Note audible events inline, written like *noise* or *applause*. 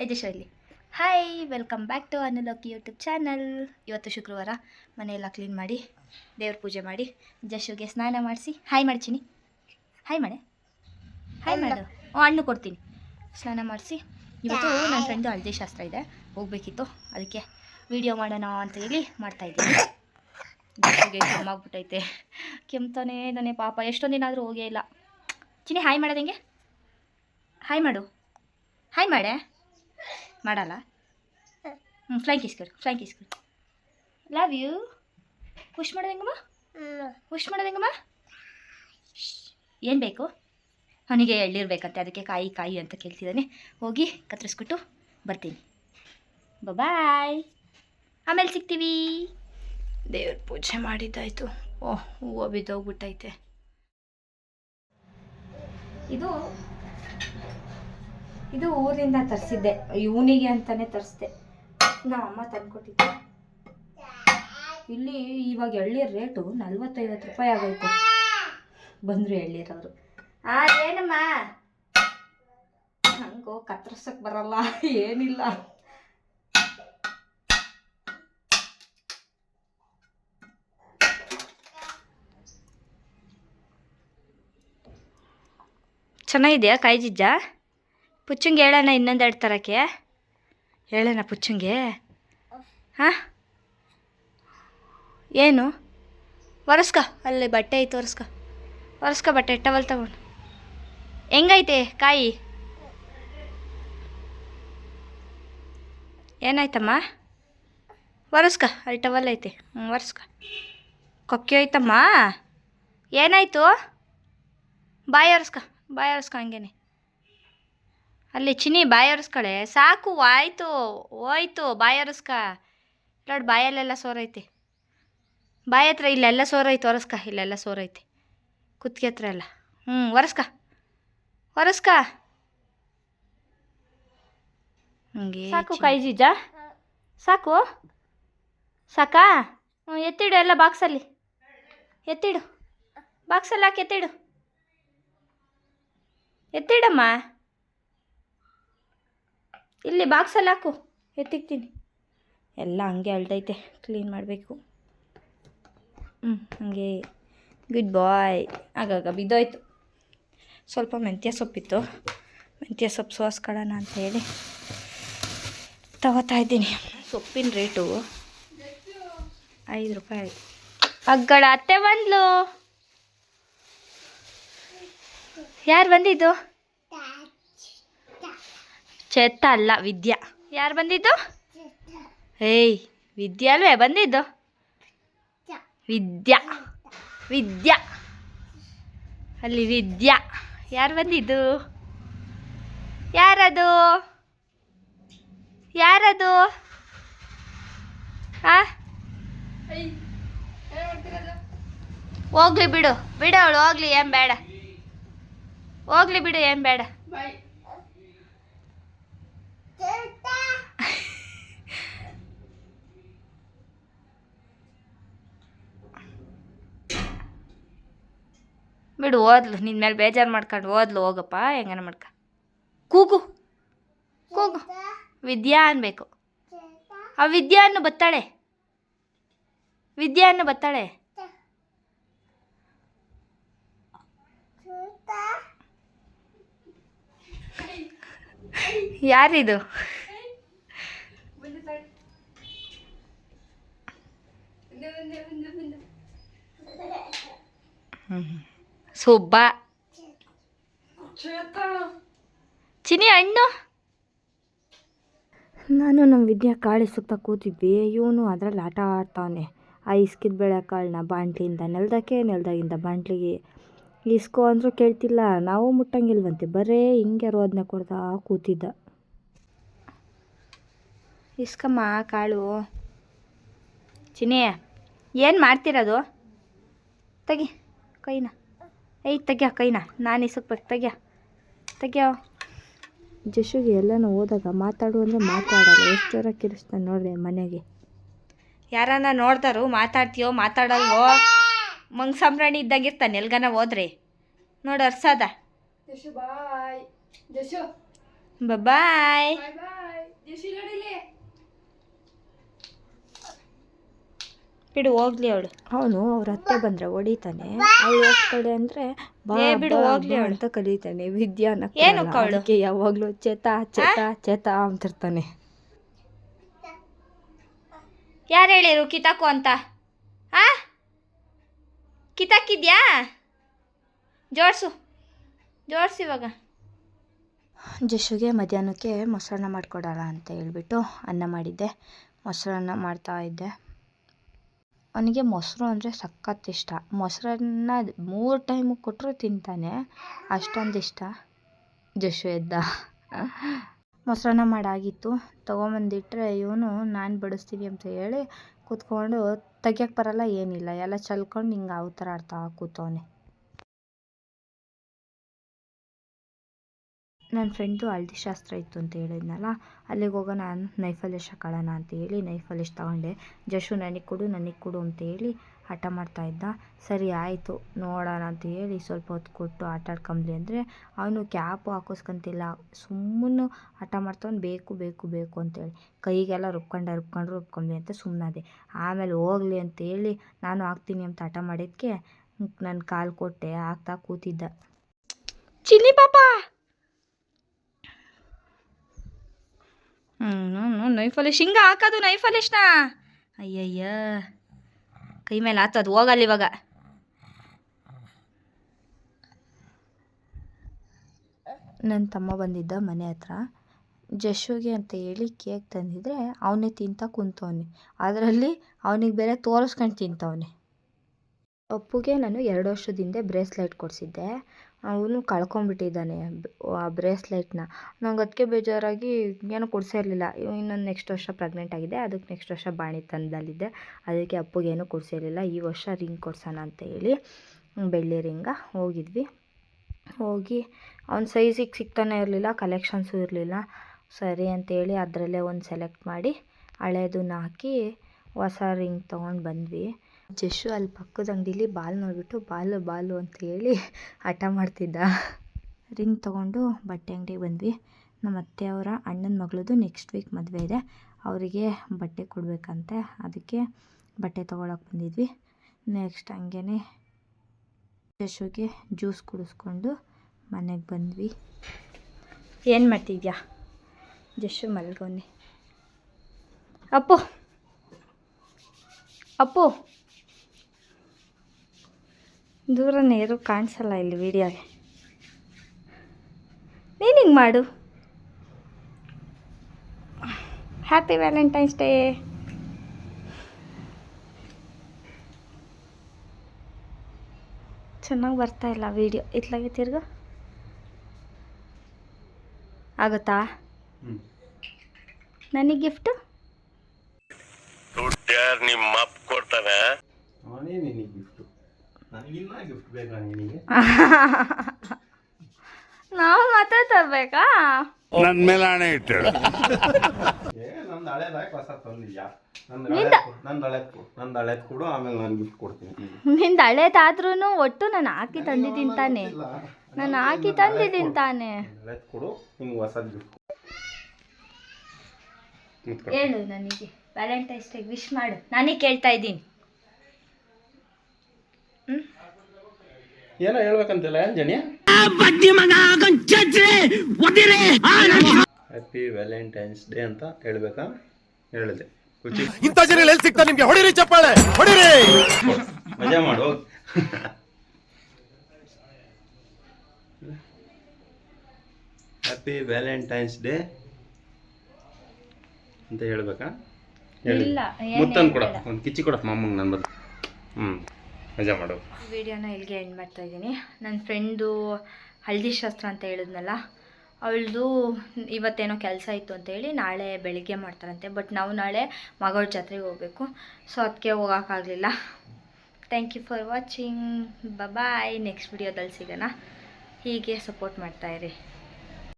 ಶೈಲಿ. Hi welcome back to Anuloki YouTube channel ಇವತ್ತು ಶುಕ್ರವಾರ ಮನೆಯೆಲ್ಲ ಕ್ಲೀನ್ ಮಾಡಿ ದೇವ್ರ ಪೂಜೆ ಮಾಡಿ ಜಶುಗೆ ಸ್ನಾನ ಮಾಡಿಸಿ. ಹಾಯ್ ಮಾಡ್ತೀನಿ ಹಾಯ್ ಮಾಡೆ. ಹಾಯ್ ಮಾಡು. ಹಣ್ಣು ಕೊಡ್ತೀನಿ. ಸ್ನಾನ ಮಾಡಿಸಿ. ಇವತ್ತು ನನ್ನ ಫ್ರೆಂಡು ಹಳದಿ ಶಾಸ್ತ್ರ ಇದೆ. ಹೋಗಬೇಕಿತ್ತು. ಅದಕ್ಕೆ ವಿಡಿಯೋ ಮಾಡೋಣ ಅಂತ ಹೇಳಿ ಮಾಡ್ತಾಯಿದ್ದೀನಿ ಜಶುಗೆ ಕೆಮ್ಮಾಗ್ಬಿಟ್ಟೈತೆ ಕೆಮ್ತಾನೆ ಇದ್ದಾನೆ ಪಾಪ. ಎಷ್ಟೊಂದು ದಿನ ಆದರೂ ಹೋಗೇ ಇಲ್ಲ. ಚಿನಿ ಹಾಯ್ ಮಾಡೋದಂಗೆ ಹಾಯ್ ಮಾಡು. ಹಾಯ್ ಮಾಡೆ. ಮಾಡಲ್ಲ? ಹ್ಞೂ ಫ್ರ್ಯಾಂಕ್ ಕಿಸ್ಕೊಡು ಫ್ರ್ಯಾಂಕ್ ಲವ್ ಯು ಖುಷ್ ಮಾಡೋದು ಹೆಂಗಮ್ಮ ಖುಷ್ ಮಾಡೋದು ಹೆಂಗಮ್ಮ ಏನು ಬೇಕು? ಅವನಿಗೆ ಎಳ್ಳಿರ್ಬೇಕಂತೆ ಅದಕ್ಕೆ ಕಾಯಿ ಕಾಯಿ ಅಂತ ಕೇಳ್ತಿದ್ದಾನೆ. ಹೋಗಿ ಕತ್ತರಿಸ್ಬಿಟ್ಟು ಬರ್ತೀನಿ. ಬಾಯ್ ಆಮೇಲೆ ಸಿಗ್ತೀವಿ. ದೇವ್ರ ಪೂಜೆ ಮಾಡಿದ್ದಾಯ್ತು. ಓಹ್ ಹೂವು ಬಿದ್ದೋಗ್ಬಿಟ್ಟೈತೆ. ಇದು ಇದು ಊರಿಂದ ತರಿಸಿದ್ದೆ. ಇವನಿಗೆ ಅಂತಾನೆ ತರಿಸ್ದೆ ನಮ್ಮ ಅಮ್ಮ ತಂದ್ಕೊಟ್ಟಿದ್ದೆ. ಇಲ್ಲಿ ಇವಾಗ ಎಳ್ಳೀರ್ ರೇಟು ನಲ್ವತ್ತೈವತ್ತು ರೂಪಾಯಿ ಆಗೈತೆ. ಬಂದರು ಎಳ್ಳೀರವರು ಆ, ಏನಮ್ಮ? ಹಂಗೋ ಕತ್ತರಿಸಕ್ಕೆ ಬರಲ್ಲ. ಏನಿಲ್ಲ. ಚೆನ್ನಾಗಿದೆಯಾ ಕಾಯಿ ಪುಚ್ಚಂಗೆ ಹೇಳೋಣ ಇನ್ನೊಂದೆರಡು ತರಕ್ಕೆ. ಹೇಳೋಣ ಪುಚ್ಚುಂಗೆ. ಹಾಂ? ಏನು? ಒರೆಸ್ಕ, ಅಲ್ಲಿ ಬಟ್ಟೆ ಐತೆ ಒರೆಸ್ಕ. ಒರೆಸ್ಕ ಬಟ್ಟೆ, ಟವಲ್ ತಗೊಂಡು. ಹೆಂಗೈತೆ ಕಾಯಿ? ಏನಾಯ್ತಮ್ಮ? ಒರೆಸ್ಕ, ಅಲ್ಲಿ ಟವಲ್ ಐತೆ. ಹ್ಞೂ ಒರೆಸ್ಕ. ಕೊಕ್ಕೆ ಐತಮ್ಮ ಏನಾಯಿತು? ಬಾಯಿ ಒರೆಸ್ಕ ಬಾಯಿ ಒರೆಸ್ಕ ಹಂಗೇನೆ. ಅಲ್ಲಿ ಚಿನಿ ಬಾಯಿ ಒರೆಸ್ಕಳೆ ಸಾಕು ಆಯಿತು ಹೋಯ್ತು ಬಾಯಿ ಒರೆಸ್ಕ ನೋಡಿ ಬಾಯಲ್ಲೆಲ್ಲ ಸೋರೈತೆ. ಬಾಯ ಹತ್ರ ಇಲ್ಲೆಲ್ಲ ಸೋರೈತೆ ಒರೆಸ್ಕ ಇಲ್ಲೆಲ್ಲ ಸೋರೈತೆ. ಕುತ್ತಿಗೆ ಹತ್ರ ಎಲ್ಲ. ಹ್ಞೂ ಒರೆಸ್ಕ ಒರೆಸ್ಕ ಹಂಗೆ ಸಾಕು ಕೈ ಜಿಜ್ಜ ಸಾಕು. ಸಾಕಾ? ಹ್ಞೂ ಎತ್ತಿಡು ಎಲ್ಲ ಬಾಕ್ಸಲ್ಲಿ. ಎತ್ತಿಡು. ಬಾಕ್ಸಲ್ಲಿ ಹಾಕಿ ಎತ್ತಿಡು. ಎತ್ತಿಡಮ್ಮ. ಇಲ್ಲಿ ಬಾಕ್ಸಲ್ಲಿ ಹಾಕು. ಎತ್ತಿಕ್ತೀನಿ. ಎಲ್ಲ ಹಂಗೆ ಅಳ್ದೈತೆ. ಕ್ಲೀನ್ ಮಾಡಬೇಕು. ಹ್ಞೂ ಹಂಗೆ. ಗುಡ್ ಬಾಯ್ ಆಗಾಗ ಬಿದ್ದೋಯ್ತು. ಸ್ವಲ್ಪ ಮೆಂತ್ಯ ಸೊಪ್ಪಿತ್ತು. ಮೆಂತ್ಯ ಸೊಪ್ಪು ಸೋಸ್ಕೊಳ್ಳೋಣ ಅಂತ ಹೇಳಿ ತಗೋತಾ ಇದ್ದೀನಿ. ಸೊಪ್ಪಿನ ರೇಟು ಐದು ರೂಪಾಯಿ. ಅಗ್ಗಳ ಅತ್ತೆ ಬಂದ್ಲು. ಯಾರು ಬಂದಿದ್ದು? ಚೇತ ಅಲ್ಲ, ವಿದ್ಯಾ. ಯಾರು ಬಂದಿದ್ದು? ಏಯ್ ವಿದ್ಯಾ ಅಲ್ವೇ ಬಂದಿದ್ದು? ವಿದ್ಯಾ. ವಿದ್ಯಾ. ಅಲ್ಲಿ ವಿದ್ಯಾ. ಯಾರು ಬಂದಿದ್ದು? ಯಾರದು? ಯಾರದು? ಹೋಗ್ಲಿ ಬಿಡು. ಬಿಡು ಅವಳು, ಹೋಗ್ಲಿ, ಏನು ಬೇಡ. ಹೋಗ್ಲಿ ಬಿಡು, ಏನು ಬೇಡ. ಬಿಡು, ಓದ್ಲು. ನಿನ್ನ ಮೇಲೆ ಬೇಜಾರು ಮಾಡ್ಕೊಂಡು ಓದ್ಲು, ಹೋಗಪ್ಪ, ಹೆಂಗನ ಮಾಡ್ಕ. ಕೂಗು. ಕೂಗು. ವಿದ್ಯಾ ಅನ್ಬೇಕು. ಆ ವಿದ್ಯಾ ಅನ್ನು ಬತ್ತಾಳೆ. ವಿದ್ಯಾ ಅನ್ನು ಬತ್ತಾಳೆ. ಯಾರಿದು? ಸುಬ್ಬ ಚಿನಿ ಹಣ್ಣು ನಾನು ನಮ್ಮ ವಿದ್ಯಾ ಕಾಳಿ ಸುತ್ತ ಕೂತಿದ್ವಿ. ಇವನು ಅದರಲ್ಲಿ ಆಟ ಆಡ್ತಾವನೆ ಆ ಇಸ್ಕಿದ ಬೇಳೆ ಕಾಳನ್ನ ಬಾಂಟ್ಲಿಯಿಂದ ನೆಲ್ದಕ್ಕೆ ನೆಲ್ದಾಗಿಂದ ಬಾಂಟ್ಲಿಗೆ ಇಸ್ಕೋ ಅಂದರೂ ಕೇಳ್ತಿಲ್ಲ. ನಾವು ಮುಟ್ಟಂಗಿಲ್ವಂತೆ. ಬರೇ ಹಿಂಗೆ ರೋದನೆ ಕೊಡ್ತಾ ಕೂತಿದ್ದ. ಇಸ್ಕಮ್ಮ ಕಾಳು. ಚಿನಿ ಏನು ಮಾಡ್ತಿರೋದು? ತೆಗಿ ಕೈನ. ಏಯ್ ತೆಗ್ಯ ಕೈನ ನಾನು ಇಸಕ್ಬೇಕು ತೆಗ್ಯ. ತೆಗ್ಯೋ. ಜಶುಗೆ ಎಲ್ಲನೂ ಹೋದಾಗ ಮಾತಾಡು ಅಂದರೆ ಮಾತಾಡಲ್ಲ. ಎಷ್ಟು ಜೋರ ಕಿರಿಸ್ತಾನೆ ನೋಡ್ರಿ ಮನೆಗೆ. ಯಾರನ್ನ ನೋಡ್ದಾರು ಮಾತಾಡ್ತೀಯೋ ಮಾತಾಡಲ್ವೋ? ಮಂಗ್ ಸಂಭ್ರಾಣಿ ಇದ್ದಂಗಿರ್ತಾನೆ ಎಲ್ಗನ ಹೋದ್ರೆ. ನೋಡು ಅರ್ಸಾದ. ಜಶು ಬಾಯ್. ಜಶು. ಬಾಯ್ ಬಾಯ್ ಬಾಯ್ ಬಿಡು ಹೋಗ್ಲಿ ಅವಳು. ಅವನು ಅವ್ರ ಅತ್ತೆ ಬಂದ್ರೆ ಹೊಡಿತಾನೆ. ಅವಳು ಹೋಗ್ತಾಳೆ ಅಂದ್ರೆ ಬಾ ಬಿಡು, ಹೋಗ್ಲಿ ಅಂತ ಕಲಿತಾನೆ ವಿದ್ಯಾನ ಏನಕ್ಕೆ ಅವ್ಳು? ಯಾವಾಗ್ಲೂ ಚೇತ ಚೇತ ಚೇತ ಅಂತಿರ್ತಾನೆ. ಯಾರು ಹೇಳಿರು ಕಿತಾಕು ಅಂತ? ಆ? ಕಿತಾಕಿದ್ಯಾ? ಜೋಡ್ಸು ಜೋಡ್ಸು ಇವಾಗ. ಜಶುಗೆ ಮಧ್ಯಾಹ್ನಕ್ಕೆ ಮೊಸರನ್ನ ಮಾಡ್ಕೊಡೋಣ ಅಂತ ಹೇಳ್ಬಿಟ್ಟು ಅನ್ನ ಮಾಡಿದ್ದೆ. ಮೊಸರನ್ನ ಮಾಡ್ತಾ ಇದ್ದೆ. ಅವನಿಗೆ ಮೊಸರು ಅಂದರೆ ಸಖತ್ತು ಇಷ್ಟ. ಮೊಸರನ್ನ ಮೂರು ಟೈಮು ಕೊಟ್ಟರು ತಿಂತಾನೆ. ಅಷ್ಟೊಂದು ಇಷ್ಟ. ಜಶು ಎದ್ದ ಮೊಸರನ್ನ ಮಾಡಾಗಿತ್ತು. ತೊಗೊಂಬಂದಿಟ್ರೆ ಇವನು, ನಾನು ಬಡಿಸ್ತೀನಿ ಅಂತ ಹೇಳಿ ಕೂತ್ಕೊಂಡು ತೆಗಿಯಕ್ಕೆ ಬರಲ್ಲ, ಏನಿಲ್ಲ. ಎಲ್ಲ ಚಲ್ಕೊಂಡು ಹಿಂಗೆ ಅವು ಥರ ಆಡ್ತಾ ಕೂತವನೆ. ನನ್ನ ಫ್ರೆಂಡು ಹಳ್ದಿ ಶಾಸ್ತ್ರ ಇತ್ತು ಅಂತ ಹೇಳಿದ್ನಲ್ಲ, ಅಲ್ಲಿಗೆ ಹೋಗೋಣ ನೈಫಲ್ ಎಷ್ಟು ಹಾಕೊಳ್ಳೋಣ ಅಂತ ಹೇಳಿ ನೈಫಲ್ ಎಷ್ಟು ತಗೊಂಡೆ. ಜಶು ನನಗೆ ಕೊಡು ನನಗೆ ಕೊಡು ಅಂತ ಹೇಳಿ ಹಠ ಮಾಡ್ತಾ ಇದ್ದ. ಸರಿ ಆಯಿತು, ನೋಡೋಣ ಅಂತ ಹೇಳಿ ಸ್ವಲ್ಪ ಹೊತ್ತು ಕೊಟ್ಟು ಆಟ ಆಡ್ಕೊಂಬ್ಲಿ ಅಂದರೆ ಅವನು ಕ್ಯಾಪು ಹಾಕೋಸ್ಕಂತಿಲ್ಲ. ಸುಮ್ಮನೆ ಹಠ ಮಾಡ್ತವ್ನು, ಬೇಕು ಬೇಕು ಬೇಕು ಅಂತೇಳಿ ಕೈಗೆಲ್ಲ ರುಬ್ಕೊಂಡ, ರುಬ್ಕೊಂಡು ರುಬ್ಕೊಂಬ್ಲಿ ಅಂತ ಸುಮ್ಮನಾದೆ ಆಮೇಲೆ ಹೋಗ್ಲಿ ಅಂತ ಹೇಳಿ ನಾನು ಹಾಕ್ತೀನಿ ಅಂತ ಹಠ ಮಾಡಿದ್ದಕ್ಕೆ ನನ್ನ ಕಾಲು ಕೊಟ್ಟೆ, ಹಾಕ್ತಾ ಕೂತಿದ್ದ. ಚಿನ್ನಿ ಪಾಪ! ಹ್ಞೂ ನೈಫಲ್ಲಿ ಹಿಂಗೆ ಹಾಕೋದು ಇಷ್ಟ ಅಯ್ಯಯ್ಯ. ಕೈ ಮೇಲೆ ಆತದು ಹೋಗಲ್ಲ ಇವಾಗ. ನನ್ನ ತಮ್ಮ ಬಂದಿದ್ದ ಮನೆ ಹತ್ರ. ಜಶುಗೆ ಅಂತ ಹೇಳಿ ಕೇಕ್ ತಂದಿದ್ರೆ ಅವನೇ ತಿಂತ ಕುಂತವನೆ. ಅದರಲ್ಲಿ ಅವನಿಗೆ ಬೇರೆ ತೋರಿಸ್ಕೊಂಡು ತಿಂತವನೆ. ಅಪ್ಪುಗೆ ನಾನು ಎರಡು ವರ್ಷದ ಬ್ರೇಸ್ಲೈಟ್ ಕೊಡಿಸಿದ್ದೆ. ಅವನು ಕಳ್ಕೊಂಬಿಟ್ಟಿದ್ದಾನೆ ಆ ಬ್ರೇಸ್ಲೆಟ್ನ. ನಂಗೆ ಅದಕ್ಕೆ ಬೇಜಾರಾಗಿ ಏನೂ ಕೊಡಿಸೇ ಇರಲಿಲ್ಲ. ಇನ್ನೊಂದು ನೆಕ್ಸ್ಟ್ ವರ್ಷ ಪ್ರೆಗ್ನೆಂಟ್ ಆಗಿದೆ ಅದಕ್ಕೆ ನೆಕ್ಸ್ಟ್ ವರ್ಷ ಬಾಣಿ ತಂದಲ್ಲಿದ್ದೆ. ಅದಕ್ಕೆ ಅಪ್ಪುಗೇನು ಕೊಡಿಸಿರಲಿಲ್ಲ ಈ ವರ್ಷ ರಿಂಗ್ ಕೊಡ್ಸೋಣ ಅಂತ ಹೇಳಿ ಬೆಳ್ಳಿ ರಿಂಗ ಹೋಗಿದ್ವಿ. ಹೋಗಿ ಅವ್ನ ಸೈಜಿಗೆ ಸಿಗ್ತಾನೆ ಇರಲಿಲ್ಲ, ಕಲೆಕ್ಷನ್ಸು ಇರಲಿಲ್ಲ. ಸರಿ ಅಂತೇಳಿ ಅದರಲ್ಲೇ ಒಂದು ಸೆಲೆಕ್ಟ್ ಮಾಡಿ ಹಳೇದನ್ನ ಹಾಕಿ ಹೊಸ ರಿಂಗ್ ತೊಗೊಂಡು ಬಂದ್ವಿ. ಜಶು ಅಲ್ಲಿ ಪಕ್ಕದ ಅಂಗಡೀಲಿ ಬಾಲ್ ನೋಡಿಬಿಟ್ಟು ಬಾಲು ಬಾಲು ಅಂತ ಹೇಳಿ ಹಠ ಮಾಡ್ತಿದ್ದ. ರಿಂಗ್ ತೊಗೊಂಡು ಬಟ್ಟೆ ಅಂಗಡಿಗೆ ಬಂದ್ವಿ. ನಮ್ಮ ಅತ್ತೆ ಅವರ ಅಣ್ಣನ ಮಗಳದು ನೆಕ್ಸ್ಟ್ ವೀಕ್ ಮದುವೆ ಇದೆ. ಅವರಿಗೆ ಬಟ್ಟೆ ಕೊಡಬೇಕಂತೆ. ಅದಕ್ಕೆ ಬಟ್ಟೆ ತೊಗೊಳಕ್ಕೆ ಬಂದಿದ್ವಿ. ನೆಕ್ಸ್ಟ್ ಹಂಗೇ ಜಶುಗೆ ಜ್ಯೂಸ್ ಕುಡಿಸ್ಕೊಂಡು ಮನೆಗೆ ಬಂದ್ವಿ. ಏನು ಮಾಡ್ತಿದ್ಯಾ? ಜಶು ಮಲ್ಗೋನಿ. ಅಪ್ಪು ಅಪ್ಪು. ದೂರ ನೀರು ಕಾಣಿಸಲ್ಲ ಇಲ್ಲಿ ವೀಡಿಯೋಗೆ. ನೀನು ಹಿಂಗೆ ಮಾಡು. ಹ್ಯಾಪಿ ವ್ಯಾಲೆಂಟೈನ್ಸ್ ಡೇ ಚೆನ್ನಾಗಿ ಬರ್ತಾ ಇಲ್ಲ ವಿಡಿಯೋ. ಇತ್ಲಾಗೆ ತಿರ್ಗ? ಆಗುತ್ತಾ? ನನಗೆ ಗಿಫ್ಟು? ನಿಮ್ಮ ಅಪ್ಪ ಕೊಡ್ತಾನೆ? ಅವನೇ ನಿನಗೆ ಗಿಫ್ಟು ನನಗಿನ್ನ ಗಿಫ್ಟ್ ಬೇಕಾ ನಿನಗೆ. *laughs* ನಾವು ಮಾತ್ರ ತರಬೇಕಾ? ನನ್ ಮೇಲೆ ಹಣೆ ಇಟ್ಟಳು *laughs* ಏ ನಂದು ಹಳೇದಾಗಿ ಹೊಸ ತಂದಿದ್ಯಾ? ನಂದು ನಿಂದ- ಹಳೇದ್ ನಂದು ಹಳೇದ್ ಕೊಡು ನಂದು ಹಳೇದ್ ಕೊಡು ಆಮೇಲೆ ನಾನು ಗಿಫ್ಟ್ ಕೊಡ್ತೀನಿ ನಿನಗೆ. ನಿಂದು ಹಳೇದಾದ್ರೂ ಒಟ್ಟು ನಾನು ಹಾಕಿ ತಂದಿದ್ದೀನಿ ತಾನೆ. ಇಲ್ಲ. ನಾನು ಹಾಕಿ ತಂದಿದ್ದೀನಿ ಕೊಡು. ತಾನೆ. ನಂದು ಹಳೇದ್ ಕೊಡು ನಿಂಗೆ ಹೊಸದು ಗಿಫ್ಟ್ ಹೇಳು ನನಗೆ. ವ್ಯಾಲೆಂಟೈನ್ಸ್ ಡೇ ವಿಶ್ ಮಾಡು. ನಾನೇ ಕೇಳ್ತಾ ಇದ್ದೀನಿ. ಏನೋ ಹೇಳ್ಬೇಕಂತಿಲ್ಲ ಏನ್ ಜನಿ ಹ್ಯಾಪಿ ವ್ಯಾಲೆಂಟೈನ್ಸ್ ಡೇ ಅಂತ ಹೇಳ್ಬೇಕಾ? ಹೇಳಿದೆ. ಇಂತ ಇಂಥ ಜನ ಎಲ್ಲಿ ಸಿಗ್ತಾರೆ ನಿಮ್ಗೆ? ಹೊಡಿರಿ ಚಪ್ಪಾಳೆ ಹೊಡಿರಿ! ಮಜಾ ಮಾಡು ಹ್ಯಾಪಿ ವ್ಯಾಲೆಂಟೈನ್ಸ್ ಡೇ ಅಂತ ಹೇಳ್ಬೇಕಾ? ಹೇಳಿ. ಇಲ್ಲ, ಮುತ್ತನ್ ಕೊಡ. ಒಂದು ಕಿಚ್ಚಿ ಕೊಡಪ್ಪ ಮಾಮಂಗೆ ನನ್ನ ಬದಲು ಹ್ಞೂ ಮಜಾ ಮಾಡು. ವಿಡಿಯೋನ ಇಲ್ಲಿಗೆ ಎಂಡ್ ಮಾಡ್ತಾ ಇದ್ದೀನಿ. ನನ್ನ ಫ್ರೆಂಡು ಹಳದಿ ಶಾಸ್ತ್ರ ಅಂತ ಹೇಳಿದ್ನಲ್ಲ, ಅವಳದು ಇವತ್ತೇನೋ ಕೆಲಸ ಇತ್ತು ಅಂತೇಳಿ ನಾಳೆ ಬೆಳಿಗ್ಗೆ ಮಾಡ್ತಾರಂತೆ. ಬಟ್ ನಾವು ನಾಳೆ ಮಗಳ ಜಾತ್ರೆಗೆ ಹೋಗಬೇಕು. ಸೊ ಅದಕ್ಕೆ ಹೋಗೋಕ್ಕಾಗಲಿಲ್ಲ thank you for watching bye next ವಿಡಿಯೋದಲ್ಲಿ ಸಿಗೋಣ. ಹೀಗೆ ಸಪೋರ್ಟ್ ಮಾಡ್ತಾಯಿರಿ